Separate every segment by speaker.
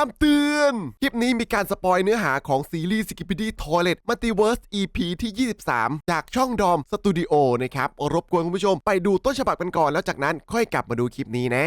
Speaker 1: คำเตือน คลิปนี้มีการสปอยเนื้อหาของซีรีส์ Skibidi Toilet Multiverse EP ที่ 23 จากช่องดอมสตูดิโอนะครับ รบกวนคุณผู้ชมไปดูต้นฉบับกันก่อนแล้วจากนั้นค่อยกลับมาดูคลิปนี้นะ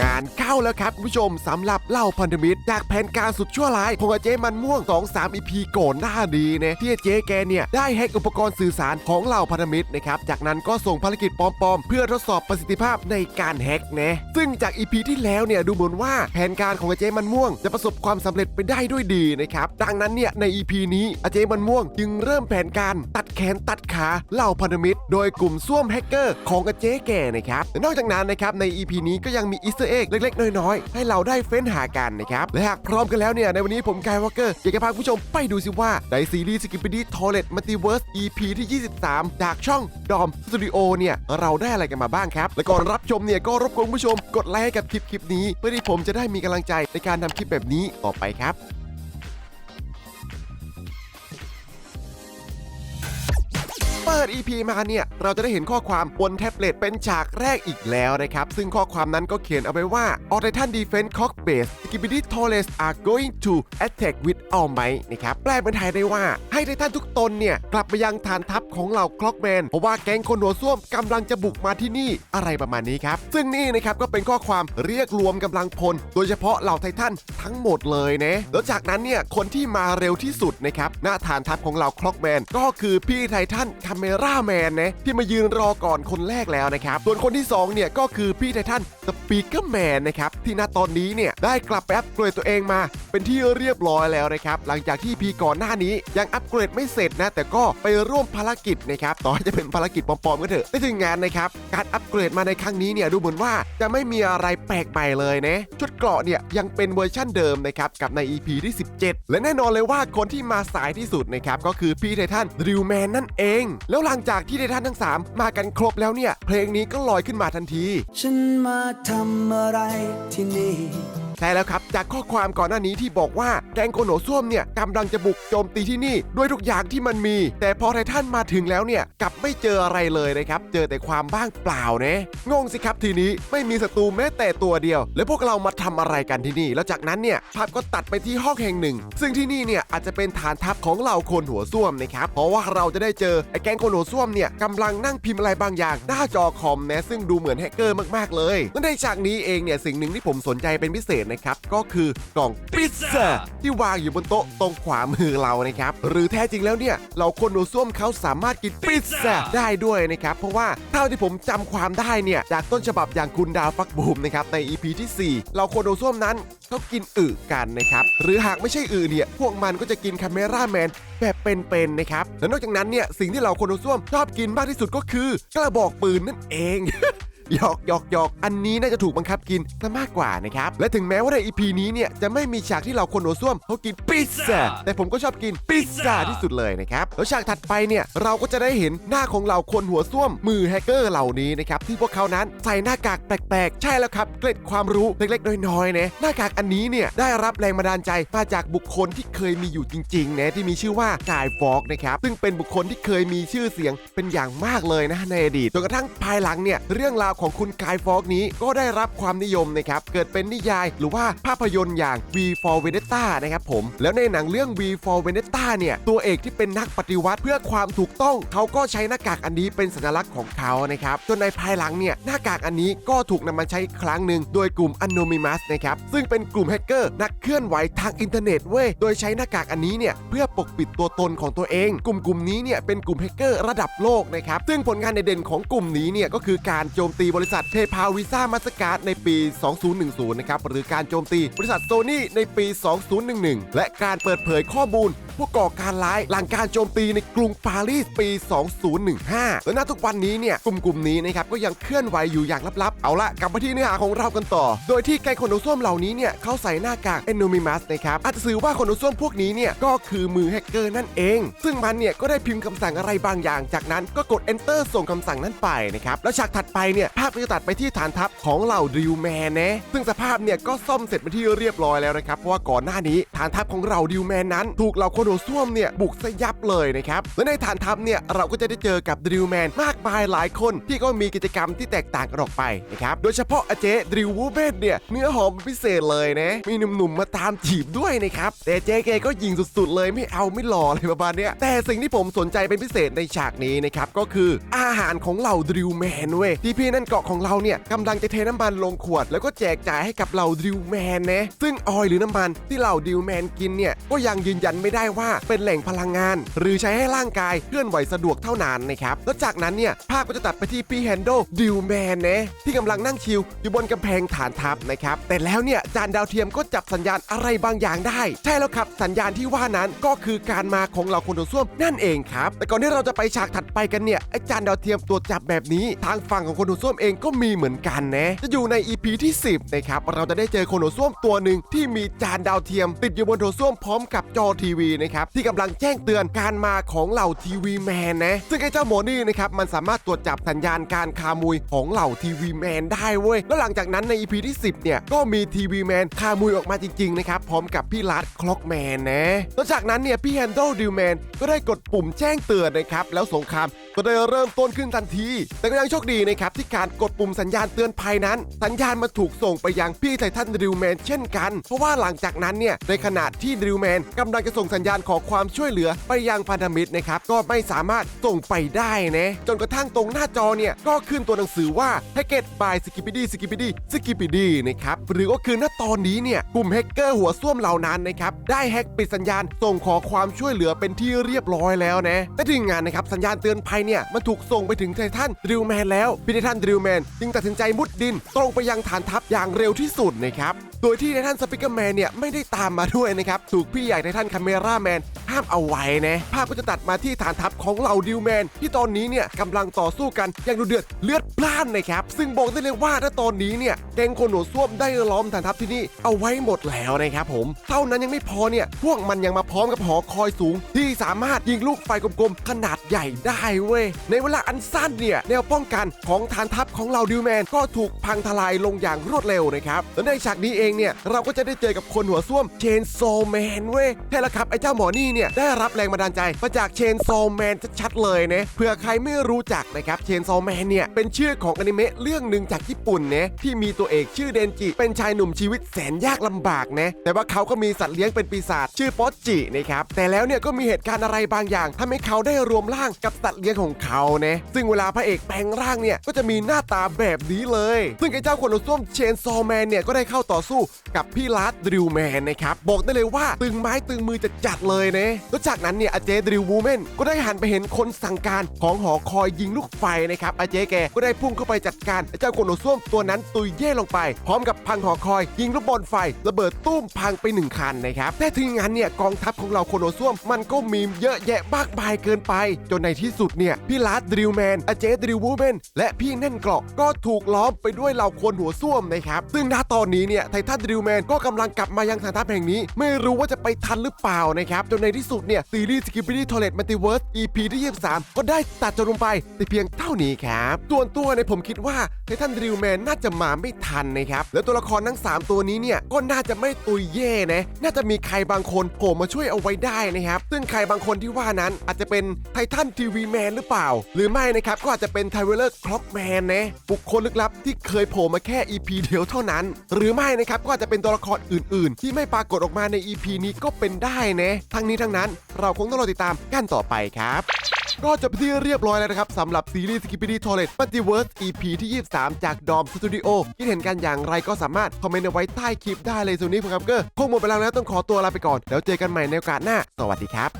Speaker 1: งานเข้าแล้วครับคุณผู้ชมสำหรับเล่าพันธมิตรจากแผนการสุดชั่วร้ายของอาเจมันม่วง 2 3 EP ก่อนหน้าดีนะที่อาเจแกเนี่ยได้แฮกอุปกรณ์สื่อสารของเหล่าพันธมิตรนะครับจากนั้นก็ส่งภารกิจปลอมๆ เพื่อทดสอบประสิทธิภาพในการแฮกนะซึ่งจาก EP ที่แล้วเนี่ยดูเหมือนว่าแผนการของอาเจมันม่วง จะประสบความสำเร็จไปได้ด้วยดีนะครับดังนั้นเนี่ยใน EP นี้อาเจมันม่วง จึงเริ่มแผนการตัดแขนตัดขาเหล่าพันธมิตร โดยกลุ่มส้วมแฮกเกอร์ของอาเจแกนะครับนอกจากนั้นนะครับใน EP นี้ก็ยังมีอีสตอร์เอกเล็ก ๆ น้อยๆให้เราได้เฟ้นหากันนะครับและหากพร้อมกันแล้วเนี่ยในวันนี้ผมกายวอลเกอร์อยากจะพาผู้ชมไปดูซิว่าในซีรีส์สกิปปี้ดีทอเลตมัลติเวิร์ส EP ที่ 23 จากช่องดอมสตูดิโอเนี่ยเราได้อะไรกันมาบ้างครับ และก่อนรับชมเนี่ยก็รบกวนผู้ชมกดไลค์ให้กับคลิปคลิปนี้ เพื่อที่ผมจะได้มีกำลังใจในการทำคลิปแบบนี้ต่อไปครับ เปิด EP มาเนี่ยเราจะได้เห็นข้อความบนแท็บเล็ตเป็นฉากแรกอีกแล้วนะครับ ซึ่งข้อความนั้นก็เขียนเอาไว้ว่า All Titan Defense Cock Base Skibidi Torres are going to attack with all might นะครับแปลเป็นไทยได้ว่าให้ไททันทุกตนเนี่ย กลับไปยังฐานทัพของเหล่าคล็อกแมนเพราะว่าแก๊งคนหัวส้วมกำลังจะบุกมาที่นี่อะไรประมาณนี้ครับ ซึ่งนี่นะครับก็เป็นข้อความเรียกรวมกำลังพล โดยเฉพาะเหล่าไททันทั้งหมดเลยนะแล้วจากนั้นเนี่ยคนที่มาเร็วที่สุดนะครับหน้าฐานทัพของเหล่าคล็อกแมนก็คือพี่ไททันคาเมราแมนนะที่มายืนรอก่อนคนแรกแล้วนะครับ ส่วนคนที่สองเนี่ยก็คือพี่ไททันสปีกเกอร์แมนนะครับ ที่ณตอนนี้เนี่ยได้กลับไปอัปเกรดตัวเองมา เป็นที่เรียบร้อยแล้วนะครับ หลังจากที่พีก่อนหน้านี้ยังอัปเกรดไม่เสร็จนะ แต่ก็ไปร่วมภารกิจนะครับต่อจะเป็นภารกิจปลอมๆก็เถอะได้ถึงงานนะครับ การอัปเกรดมาในครั้งนี้เนี่ยดูเหมือนว่าจะไม่มีอะไรแปลกใหม่เลยนะชุดเกราะเนี่ยยังเป็นเวอร์ชั่นเดิมนะครับกับใน EP ที่ 17 และแน่นอนเลยว่าคนที่มาสายที่สุดนะครับก็คือพี่ไททันริวแมนนั่นเองแล้วหลังจากที่ไททันทั้ง 3 มากันครบแล้วเนี่ย เพลงนี้ก็ลอยขึ้นมาทันที
Speaker 2: ฉันมาทำอะไรที่นี่
Speaker 1: ช่แล้วครับ จากข้อความก่อนหน้านี้ที่บอกว่าแกงโคโนส้วมเนี่ยกำลังจะบุกโจมตีที่นี่ ด้วยทุกอย่างที่มันมี แต่พอไททันมาถึงแล้วเนี่ยกลับไม่เจออะไรเลยนะครับ เจอแต่ความบ้างเปล่านะงงสิครับทีนี้ไม่มีศัตรูแม้แต่ตัวเดียว แล้วพวกเรามาทำอะไรกันที่นี่ แล้วจากนั้นเนี่ยภาพก็ตัดไปที่ห้องแห่งหนึ่ง ซึ่งที่นี่เนี่ยอาจจะเป็นฐานทัพของเหล่าคนหัวส้วมนะครับเพราะว่าเราจะได้เจอไอ้แกงคนหัวส้วมเนี่ยกำลังนั่งพิมพ์อะไรบางอย่าง หน้าจอคอมนะซึ่งดูเหมือนแฮกเกอร์มากๆเลยและในฉากนี้เองเนี่ยสิ่งหนึ่งที่ผมสนใจเป็นพิเศษนะครับก็คือกล่องพิซซ่าที่วางอยู่บนโต๊ะตรงขวามือเรานะครับหรือแท้จริงแล้วเนี่ยเราคนหัวส้วมเขาสามารถกินพิซซ่าได้ด้วยนะครับเพราะว่าเท่าที่ผมจำความได้เนี่ยจากต้นฉบับอย่างคุณดาวฟักบูมนะครับใน EP ที่ 4 เราคนหัวส้วมนั้นเขากินอึกันนะครับหรือหากไม่ใช่อึเนี่ยพวกมันก็จะกินคาเมราแมนแบบเป็นๆนะครับและนอกจากนั้นเนี่ยสิ่งที่เราคนดูส้วมชอบกินมากที่สุดก็คือกระบอกปืนนั่นเอง หยอกหยอกหยอกอันนี้น่าจะถูกบังคับกินซะมากกว่านะครับ และถึงแม้ว่าใน EP นี้เนี่ยจะไม่มีฉากที่เราคนหัวส้วมเขากินพิซซ่าแต่ผมก็ชอบกินพิซซ่าที่สุดเลยนะครับแล้วฉากถัดไปเนี่ยเราก็จะได้เห็นหน้าของเราคนหัวส้วม มือแฮกเกอร์เหล่านี้นะครับที่พวกเขานั้นใส่หน้ากากแปลกๆ ใช่แล้วครับเกร็ดความรู้เล็กๆน้อยๆนะหน้ากากอันนี้เนี่ยได้รับแรงบันดาลใจมาจากบุคคลที่เคยมีอยู่จริงๆนะที่มีชื่อว่ากายฟอกนะครับซึ่งเป็นบุคคลที่เคยมีชื่อเสียงเป็นอย่างมากเลยนะในอดีตจนกระทั่งภายหลังเนี่ยเรื่องราวของคุณกายฟอกนี้ก็ได้รับความนิยมนะครับเกิดเป็นนิยายหรือว่าภาพยนตร์อย่าง V for Vendetta นะครับผมแล้วในหนังเรื่อง V for Vendetta เนี่ยตัวเอกที่เป็นนักปฏิวัติเพื่อความถูกต้องเขาก็ใช้หน้ากากอันนี้เป็นสัญลักษณ์ของเขานะครับจนในภายหลังเนี่ยหน้ากากอันนี้ก็ถูกนำมาใช้ครั้งหนึ่งโดยกลุ่ม Anonymous นะครับซึ่งเป็นกลุ่มแฮกเกอร์นักเคลื่อนไหวทางอินเทอร์เน็ตเว้ยโดยใช้หน้ากากอันนี้เนี่ยเพื่อปกปิดตัวตนของตัวเอง กลุ่มกลุ่มนี้เนี่ยเป็นกลุ่มแฮกเกอร์ระดับโลกนะครับซึ่งผลงานเด่นของกลุ่มนี้เนี่ยก็คือการโจมตีบริษัทเทพาวีซ่ามาสการ์ดในปี 2010 นะครับ หรือการโจมตีบริษัทโซนี่ในปี 2011 และการเปิดเผยข้อมูลผู้ก่อการร้ายหลังการโจมตีในกรุงปารีสปี 2015 และณทุกวันนี้เนี่ยกลุ่มกลุ่มนี้นะครับก็ยังเคลื่อนไหวอยู่อย่างลับๆ เอาละกลับมาที่เนื้อหาของเรากันต่อ โดยที่ไกคนโดส้มเหล่านี้เนี่ยเขาใส่หน้ากาก Anonymous นะครับอาจจะสื่อว่าคนโดส้มพวกนี้เนี่ยก็คือมือแฮกเกอร์นั่นเอง ซึ่งมันเนี่ยก็ได้พิมพ์คำสั่งอะไรบางอย่าง จากนั้นก็กด enter ส่งคำสั่งนั้นไปนะครับแล้วฉากถัดไปเนี่ยภาพก็จะตัดไปที่ฐานทัพของเหล่าดิวแมนนะซึ่งสภาพเนี่ยก็ซ่อมเสร็จเป็นที่เรียบร้อยแล้วนะครับเพราะว่าก่อนหน้านี้ฐานทัพของเราดิวแมนนั้น ถูกเหล่าคนโดส้วมเนี่ยบุกซะยับเลยนะครับ และในฐานทัพเนี่ยเราก็จะได้เจอกับดริวแมนมากมายหลายคน ที่ก็มีกิจกรรมที่แตกต่างกันออกไปนะครับโดยเฉพาะอาเจดริววูเบนเนี่ยเนื้อหอมพิเศษเลยนะมีหนุ่มๆมาตามจีบด้วยนะครับแต่เจ๊แกก็ยิงสุดๆเลยไม่เอาไม่หล่ออะไรประมาณเนี้ยแต่สิ่งที่ผมสนใจเป็นพิเศษในฉากนี้นะครับก็คืออาหารของเหล่าดริวแมนเว้ยที่พี่นั่นเกาะของเราเนี่ยกำลังจะเทน้ำมันลงขวด แล้วก็แจกจ่ายให้กับเหล่าดริวแมนนะซึ่งออยหรือน้ำมันที่เหล่าดริวแมนกินเนี่ยก็ยังยืนยันไม่ได้ว่าเป็นแหล่งพลังงาน หรือใช้ให้ร่างกายเคลื่อนไหวสะดวกเท่านั้นนะครับแล้วจากนั้นเนี่ยภาพก็จะตัดไปที่พี่แฮนโดดิวแมนนะที่กำลังนั่งชิลอยู่บนกำแพงฐานทัพนะครับแต่แล้วเนี่ยจานดาวเทียมก็จับสัญญาณอะไรบางอย่างได้ ใช่แล้วครับสัญญาณที่ว่านั้นก็คือการมาของเหล่าคนโดส้วมนั่นเองครับ แต่ก่อนที่เราจะไปฉากถัดไปกันเนี่ยไอจานดาวเทียมตัวจับแบบนี้ ทางฝั่งของคนโดส้วมเองก็มีเหมือนกันนะจะอยู่ใน EP ที่ 10นะครับเราจะได้เจอคนโดส้วมตัวหนึ่งที่มีจานดาวเทียม ติดอยู่บนโถส้วมพร้อมกับจอทีวีนะครับที่กำลังแจ้งเตือนการมาของเหล่าทีวีแมนนะซึ่งไอ้เจ้าโมนี่นะครับมันสามารถตรวจจับสัญญาณการคามุยของเหล่าทีวีแมนได้เว้ยแล้วหลังจากนั้นใน EP ที่ 10 เนี่ย ก็มีทีวีแมนคามุยออกมาจริง ๆ นะครับ พร้อมกับพี่ลัดคล็อกแมนนะแล้วจากนั้นเนี่ย พี่แฮนโดดิวแมนก็ได้กดปุ่มแจ้งเตือนนะครับ แล้วสงครามก็ได้เริ่มต้นขึ้นทันที แต่ก็ยังโชคดีนะครับ ที่การกดปุ่มสัญญาณเตือนภัยนั้น สัญญาณมาถูกส่งไปยังพี่ไททันดิวแมนเช่นกัน เพราะว่าหลังจากนั้นเนี่ยในขณะที่ดิวแมนกำลังจะส่งสัญญาณขอความช่วยเหลือไปยังพันธมิตรนะครับก็ไม่สามารถส่งไปได้นะจนกระทั่งตรงหน้าจอเนี่ยก็ขึ้นตัวหนังสือว่า h a c k e t by s k i p p y d s k i p p y d s k i p p y d นะครับหรือก็คือณตอนนี้เนี่ยกลุ่มแฮกเกอร์หัวส้วมเหล่านั้นนะครับได้แฮกปิดสัญญาณส่งขอความช่วยเหลือเป็นที่เรียบร้อยแล้วนะแต่ถึงงานนะครับสัญญาณเตือนภัยเนี่ยมันถูกส่งไปถึงไททันดิวแมนแล้วพี่ไททันดิวแมนจึงตัดสินใจมุดดิน ตรงไปยังฐานทัพอย่างเร็วที่สุดนะครับโดยที่ไททันสปิเกอร์แมนเนี่ยไม่ได้ตามมาด้วยนะครับถูกพี่ใหญ่ไททันคาเมราแมนห้ามเอาไว้นะ ภาพก็จะตัดมาที่ฐานทัพของเหล่าดิวแมน ที่ตอนนี้เนี่ยกำลังต่อสู้กันอย่างดุเดือดเลือดพล่านนะครับ ซึ่งบอกได้เลยว่าถ้าตอนนี้เนี่ยแกงโคนโหนส้วมได้ล้อมฐานทัพที่นี่เอาไว้หมดแล้วนะครับผม เท่านั้นยังไม่พอเนี่ยพวกมันยังมาพร้อมกับหอคอยสูง ที่สามารถยิงลูกไฟกลมๆขนาดใหญ่ได้เว้ยในเวลาอันสั้นเนี่ยแนวป้องกันของฐานทัพของเหล่าดิวแมนก็ถูกพังทลายลงอย่างรวดเร็วนะครับและในฉากนี้เองเนี่ยเราก็จะได้เจอกับคนหัวส้วมเชนโซแมนเว้ยใช่ล้วครับไอ้เจ้าหมอนี่เนี่ยได้รับแรงบันดาลใจมาจากเชนโซแมนชัดๆเลยนะเผื่อใครไม่รู้จักนะครับเชนโซแมนเนี่ยเป็นชื่อของอนิเมะเรื่องหนึ่งจากญี่ปุ่นนะที่มีตัวเอกชื่อเดนจิ เป็นชายหนุ่มชีวิตแสนยากลำบากนะแต่ว่าเขาก็มีสัตว์เลี้ยงเป็นปีศาจชื่อป๊อตจินะครับแต่แล้วเนี่ยก็มีเหตุการณ์อะไรบางอย่างทำให้เขาได้รวมร่างกับสัตว์เลี้ยงของเขานะซึ่งเวลาพระเอกแปลงร่างเนี่ยก็จะมีหน้าตาแบบนี้เลย ซึ่งไอ้เจ้าคนหัวส้วมเชนโซแมนเนี่ยก็ได้เข้าต่อสู้กับพี่ลัดดริวแมนนะครับบอกได้เลยว่าตึงไม้ตึงมือจะจัดเลยนะแล้วจากนั้นเนี่ยอาเจดริววูแมนก็ได้หันไปเห็นคนสั่งการของหอคอยยิงลูกไฟนะครับอาเจแกก็ได้พุ่งเข้าไปจัดการเจ้าคนหัวส้วมตัวนั้นตุยเย่ลงไป พร้อมกับพังหอคอย ยิงลูกบอลไฟ ระเบิดตุ้มพังไปหนึ่งคันนะครับแต่ถึงงั้นเนี่ยกองทัพของเราโคนโนส้วมมันก็มีเยอะแยะมากมายเกินไป จนในที่สุดเนี่ยพี่ลัดดริวแมนอาเจดริววูแมนและพี่แน่นเกราะก็ถูกล้อมไปด้วยเหล่าคนหัวส้วมนะครับซึ่งณตอนนี้เนี่ยไททันดริวแมนก็กำลังกลับมายังฐานทัพแห่งนี้ ไม่รู้ว่าจะไปทันหรือเปล่านะครับ จนในที่สุดเนี่ย ซีรีส์สกิปปี้ทอร์เรตมัลติเวิร์ส EP ที่ 23 ก็ได้ตัดจบลงไปแต่เพียงเท่านี้ครับส่วนตัวเนี่ยผมคิดว่าไททันดริวแมนน่าจะมาไม่ทันนะครับ แล้วตัวละครทั้ง 3 ตัวนี้เนี่ย ก็น่าจะไม่ตุยเย่นะ น่าจะมีใครบางคนโผล่มาช่วยเอาไว้ได้นะครับ ซึ่งใครบางคนที่ว่านั้นอาจจะเป็นไททันทีวีแมนหรือเปล่า หรือไม่นะครับ ก็อาจจะเป็นไทเวลเลอร์คล็อกแมนนะบุคคลลึกลับที่เคยโผล่มาแค่ EP เดียวเท่านั้น หรือไม่นะครับก็อาจจะเป็นตัวละครอื่น ๆ ที่ไม่ปรากฏออกมาใน EP นี้ก็เป็นได้นะทั้งนี้ทั้งนั้น เราคงต้องรอติดตามกันต่อไปครับ ก็จบไปที่เรียบร้อยแล้วนะครับสำหรับซีรีส์ Skippity Toilet Multiverse EP ที่ 23 จากดอมสตูดิโอคิดเห็นกันอย่างไรก็สามารถคอมเมนต์เอาไว้ใต้คลิปได้เลยส่วนนี้ผมครับเกอร์คงหมดไปแล้วนะต้องขอตัวลาไปก่อน แล้วเจอกันใหม่ในโอกาสหน้า สวัสดีครับ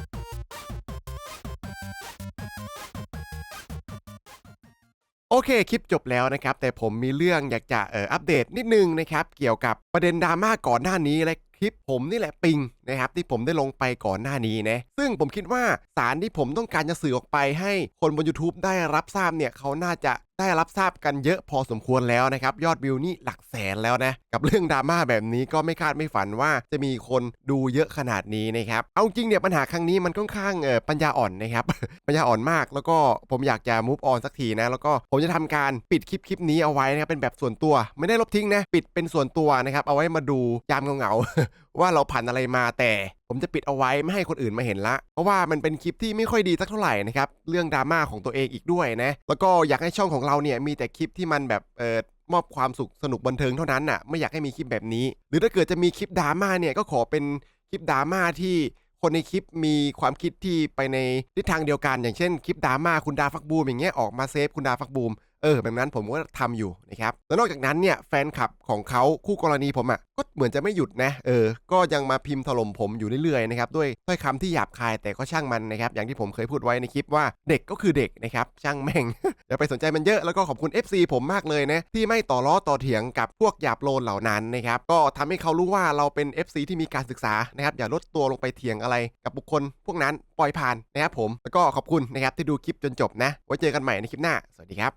Speaker 1: โอเค คลิปจบแล้วนะครับ แต่ผมมีเรื่องอยากจะเอ่ออัปเดตนิดนึงนะครับ เกี่ยวกับประเด็นดราม่าก่อนหน้านี้และ ลิปผมนี่แหละปิงนะครับที่ผมได้ลงไปก่อนหน้านี้นะซึ่งผมคิดว่าสารที่ผมต้องการจะสื่อออกไปให้คนบน YouTube ได้รับทราบเนี่ยเขาน่าจะได้รับทราบกันเยอะพอสมควรแล้วนะครับ ยอดวิวนี่หลักแสนแล้วนะ กับเรื่องดราม่าแบบนี้ก็ไม่คาดไม่ฝันว่าจะมีคนดูเยอะขนาดนี้นะครับ เอาจริงเนี่ยปัญหาครั้งนี้มันค่อนข้างเออปัญญาอ่อนนะครับ ปัญญาอ่อนมากแล้วก็ผมอยากจะ move on สักทีนะ แล้วก็ผมจะทำการปิดคลิปคลิปนี้เอาไว้นะครับเป็นแบบส่วนตัว ไม่ได้ลบทิ้งนะ ปิดเป็นส่วนตัวนะครับเอาไว้มาดูยามเหงา ว่าเราผ่านอะไรมาแต่ ผมจะปิดเอาไว้ไม่ให้คนอื่นมาเห็นละ เพราะว่ามันเป็นคลิปที่ไม่ค่อยดีสักเท่าไหร่นะครับ เรื่องดราม่าของตัวเองอีกด้วยนะ แล้วก็อยากให้ช่องของเราเนี่ยมีแต่คลิปที่มันแบบเออมอบความสุขสนุกบันเทิงเท่านั้นน่ะไม่อยากให้มีคลิปแบบนี้ หรือถ้าเกิดจะมีคลิปดราม่าเนี่ยก็ขอเป็นคลิปดราม่าที่คนในคลิปมีความคิดที่ไปในทิศทางเดียวกัน อย่างเช่นคลิปดราม่าคุณดาฟักบูมอย่างเงี้ยออกมาเซฟคุณดาฟักบูม เออแบบนั้นผมก็ทำอยู่นะครับแล้วนอกจากนั้นเนี่ยแฟนคลับของเขาคู่กรณีผมอะ่ะก็เหมือนจะไม่หยุดนะเออ ก็ยังมาพิมพ์ถล่มผมอยู่เรื่อยๆนะครับด้วยถ้อยคำที่หยาบคายแต่ก็ช่างมันนะครับอย่างที่ผมเคยพูดไว้ในคลิปว่าเด็กก็คือเด็กนะครับช่างแม่งอย่าไปสนใจมันเยอะแล้วก็ขอบคุณ FC ผมมากเลยนะที่ไม่ต่อล้อต่อเถียงกับพวกหยาบโลนเหล่านั้นนะครับก็ทำให้เขารู้ว่าเราเป็น FC ที่มีการศึกษานะครับอย่าลดตัวลงไปเถียงอะไรกับบุคคล พวกนั้นปล่อยผ่านนะครับผมแล้วก็ขอบคุณนะครับที่ดูคลิปจนจบนะไว้เจอกันใหม่ในคลิปหน้าสวัสดีครับ